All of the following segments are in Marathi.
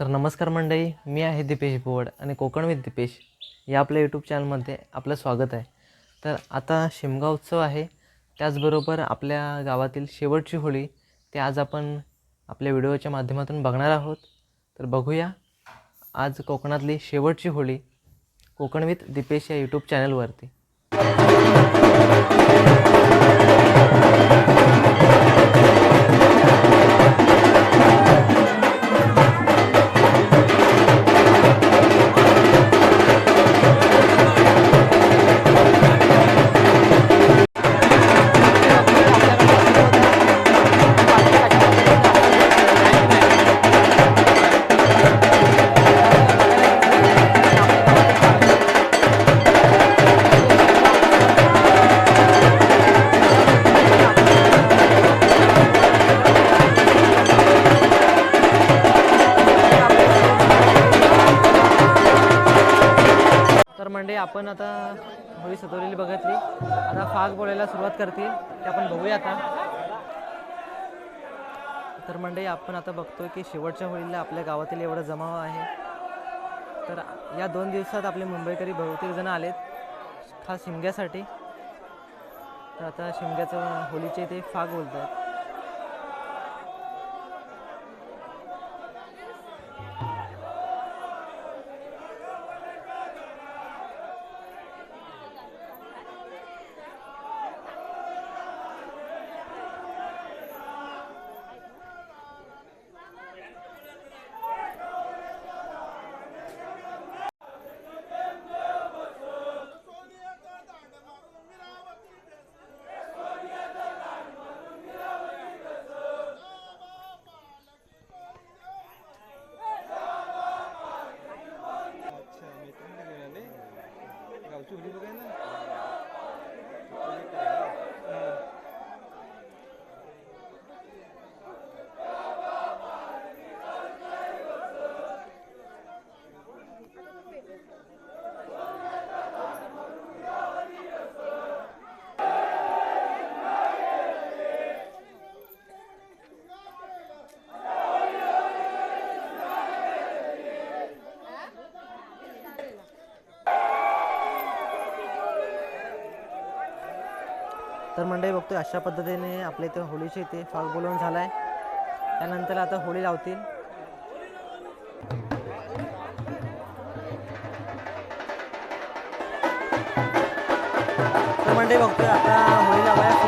तर नमस्कार मंडळी मी आहे दीपेश बोवड आणि कोकण विथ दीपेश या आपल्या यूट्यूब चॅनलमध्ये आपलं स्वागत आहे. तर आता शिमगा उत्सव आहे. त्याचबरोबर आपल्या गावातील शेवटची होळी ते आज आपण आपल्या व्हिडिओच्या माध्यमातून बघणार आहोत. तर बघूया आज कोकणातली शेवटची होळी कोकण विथ दीपेश या यूट्यूब चॅनलवरती आपण आता होळी सजवलेली बघितली. आता फाग बोलायला सुरुवात करतील. ते आपण बघूया आता. तर म्हणजे आपण आता बघतोय की शेवटच्या होळीला आपल्या गावातील एवढा जमाव आहे. तर या दोन दिवसात आपले मुंबईकरी बहुतेक जण आलेत खास शिमग्यासाठी. तर आता शिमग्याचं होळीचे ते फाग बोलतात अच्छा मी पण नाही घेऊन आले गावची होली बघायला हां. तर मंडळी बघतोय अशा पद्धतीने आपल्या इथे होळीचे ते फाग बोलवून झाला आहे त्यानंतर आता होळी लावतील. तर मंडळी बघतोय आता होळी लावायला.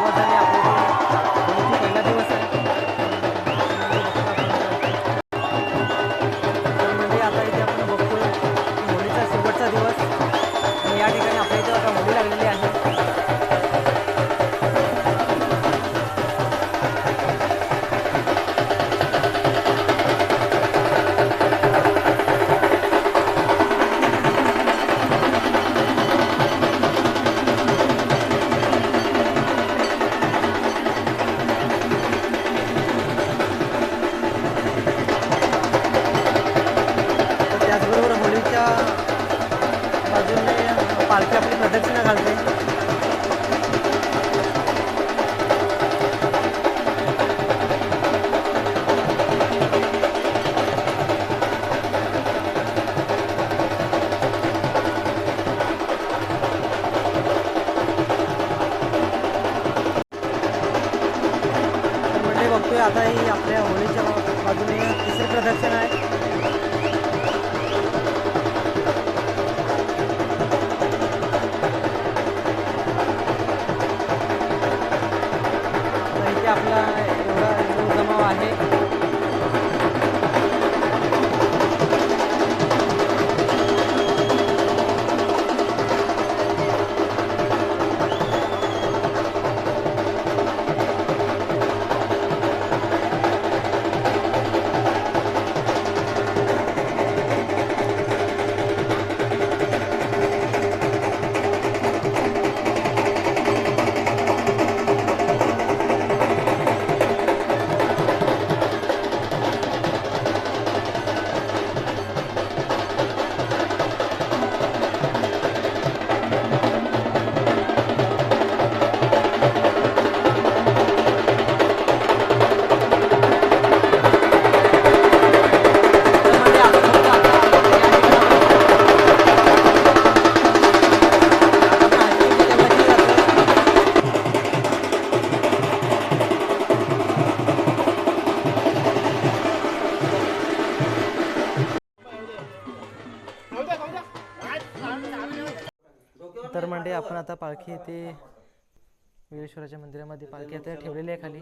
पालखी आपली प्रदक्षिणा घालते. पालखी येथे विरेश्वराच्या मंदिरामध्ये पालखी आता ठेवलेली आहे खाली.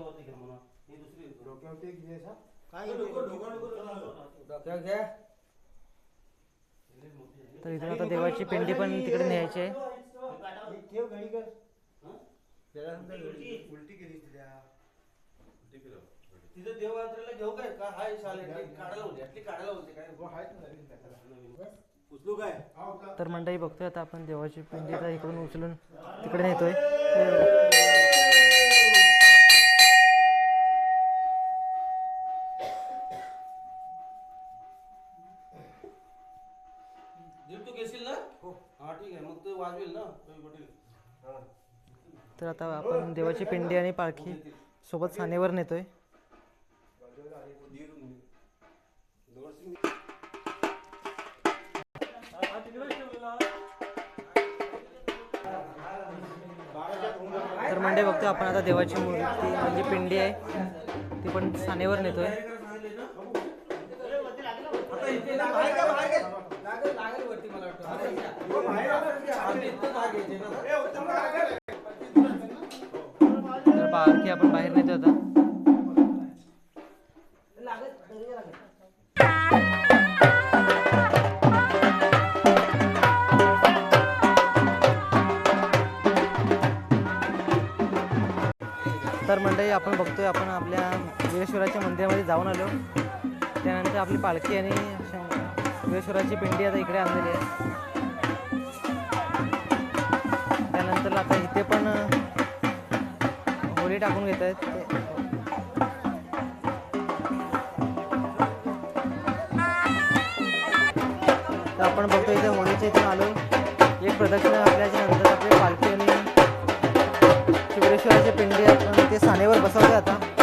तर इथून आता देवाची पिंडी पण तिकडे न्यायची आहे. तिथं देवयात्रेला घेऊ काय? का हाय चालेल काढायला होते. काढायला होते काय? उचलू काय? तर मंडळी बघतोय आता आपण देवाची पिंडी आता इकडून उचलून तिकडे नेतोय. दीड तू घेशील ना? हो. हा ठीक आहे. मग ते वाजवेल ना? रवी पाटील तर आता आपण देवाची पिंडी आणि पालखी सोबत सानेवर नेतोय. तर मंडळी बघतोय आपण आता देवाची मूर्ती म्हणजे पिंडी आहे. ती पण सानेवर नेतोय. तर पालखी आपण बाहेर नेतो आता. मंडळी आपण बघतोय आपण आपल्या वीरेश्वराच्या मंदिरामध्ये जाऊन आलो. त्यानंतर आपली पालखी आणि वीरेश्वराची पिंडी आता इकडे आणलेली आहे. त्यानंतर आता इथे पण होळी टाकून घेत आहेत ते. तर आपण बघतो इथे होळीच्या इथून आलो एक प्रदक्षिणा घातल्याच्या नंतर आपली पालखी आणि पिंडी आपण ते सानेवर बसवते आता.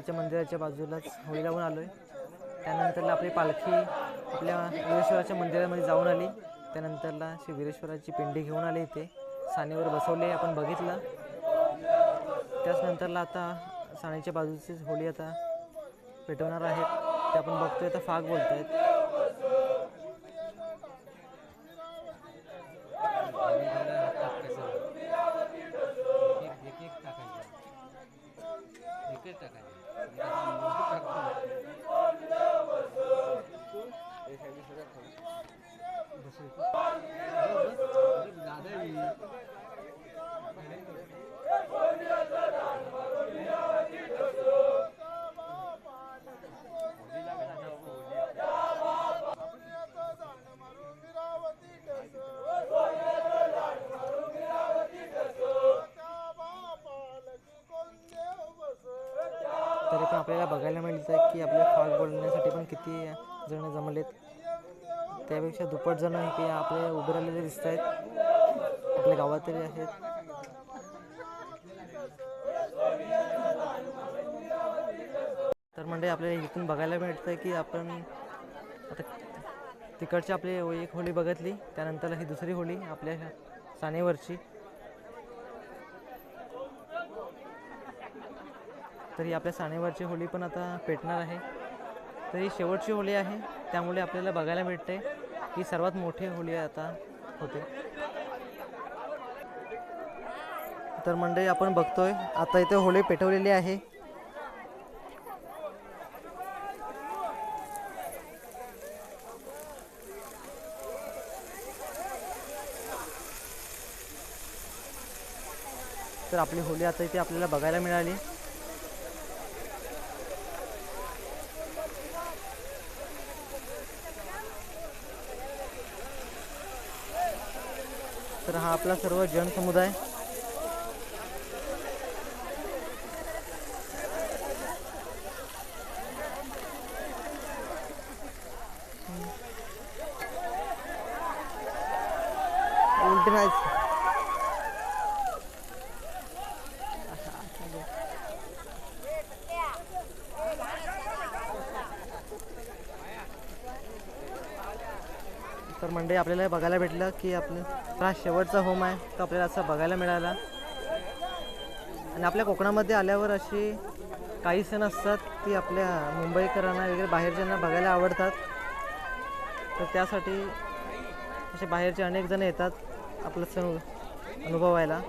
बाजूच्या मंदिराच्या बाजूलाच होळी लावून आलो आहे त्यानंतरला आपली पालखी आपल्या वीरेश्वराच्या मंदिरामध्ये जाऊन आली. त्यानंतरला श्री वीरेश्वराची पिंडी घेऊन आली इथे. सानेवर बसवले आपण बघितलं. त्याच नंतरला आता सानेच्या बाजूचीच होळी आता पेटवणार आहेत. ते आपण बघतोय तर फाग बोलत आहेत तरी पण आपल्याला बघायला मिळतं आहे की आपल्या फाग बोलण्यासाठी पण किती जण जमलेत. त्यापेक्षा दुप्पट जण ते आपले उभे राहिलेले दिसत आहेत आपल्या गावात तरी आहेत. तर म्हणजे आपल्याला इथून बघायला मिळतं की आपण आता तिकडची आपली एक होळी बघितली. त्यानंतर ही दुसरी होळी आपल्या सानेवरची. तर ही आपल्या सानेवरची होळी पण आता पेटणार आहे. तर ही शेवटची होळी आहे. त्यामुळे आपल्याला बघायला मिळते की सर्वात मोठी होळी आता होते. तर मंडळी आपण बघतोय आता इथे होळी पेटवलेली आहे. तर आपली होळी आता इथे आपल्याला बघायला मिळाली. तर हा आपला सर्व जनसमुदाय तर मंडळी आपल्याला बघायला भेटलं की आपलं हा शेवटचा होम आहे तो आपल्याला असा बघायला मिळाला. आणि आपल्या कोकणामध्ये आल्यावर अशी काही सण असतात ती आपल्या मुंबईकरांना वगैरे बाहेरच्यांना बघायला आवडतात. तर त्यासाठी असे बाहेरचे अनेक जण येतात आपलं सण अनुभवायला.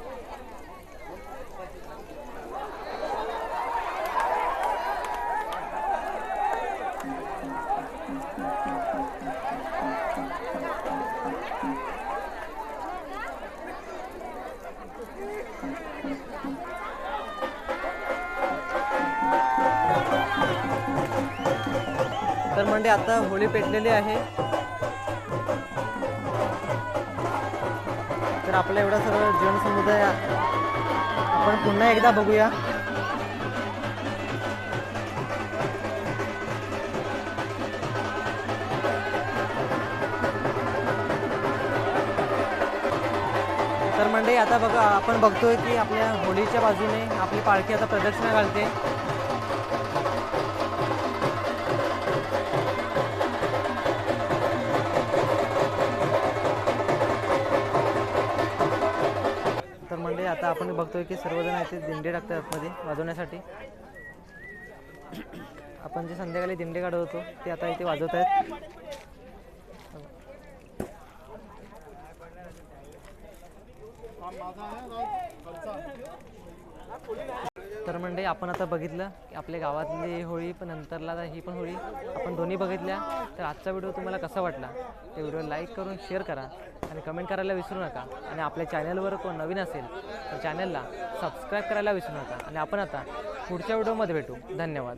तर म्हणजे आता होळी पेटलेली आहे. तर आपला एवढा सर्व जनसमुदाय आपण पुन्हा एकदा बघूया. तर आता बघा आपण बघतोय की आपल्या होळीच्या बाजूने आपली पालखी आता प्रदक्षिणा घालते. तर म्हणजे आता आपण बघतोय की सर्वजण इथे दिंडे टाकतात आतमध्ये वाजवण्यासाठी. आपण जे संध्याकाळी दिंडे काढत होतो ते आता इथे वाजवत आहेत. तर म्हणजे आपण आता बघितलं की आपल्या गावातली होळी पण नंतरला ही पण होळी आपण दोन्ही बघितल्या. तर आजचा व्हिडिओ तुम्हाला कसा वाटला? ते व्हिडिओ लाईक करून शेअर करा आणि कमेंट करायला विसरू नका. आणि आपल्या चॅनलवर कोण नवीन असेल तर चॅनलला सबस्क्राईब करायला विसरू नका. आणि आपण आता पुढच्या व्हिडिओमध्ये भेटू. धन्यवाद.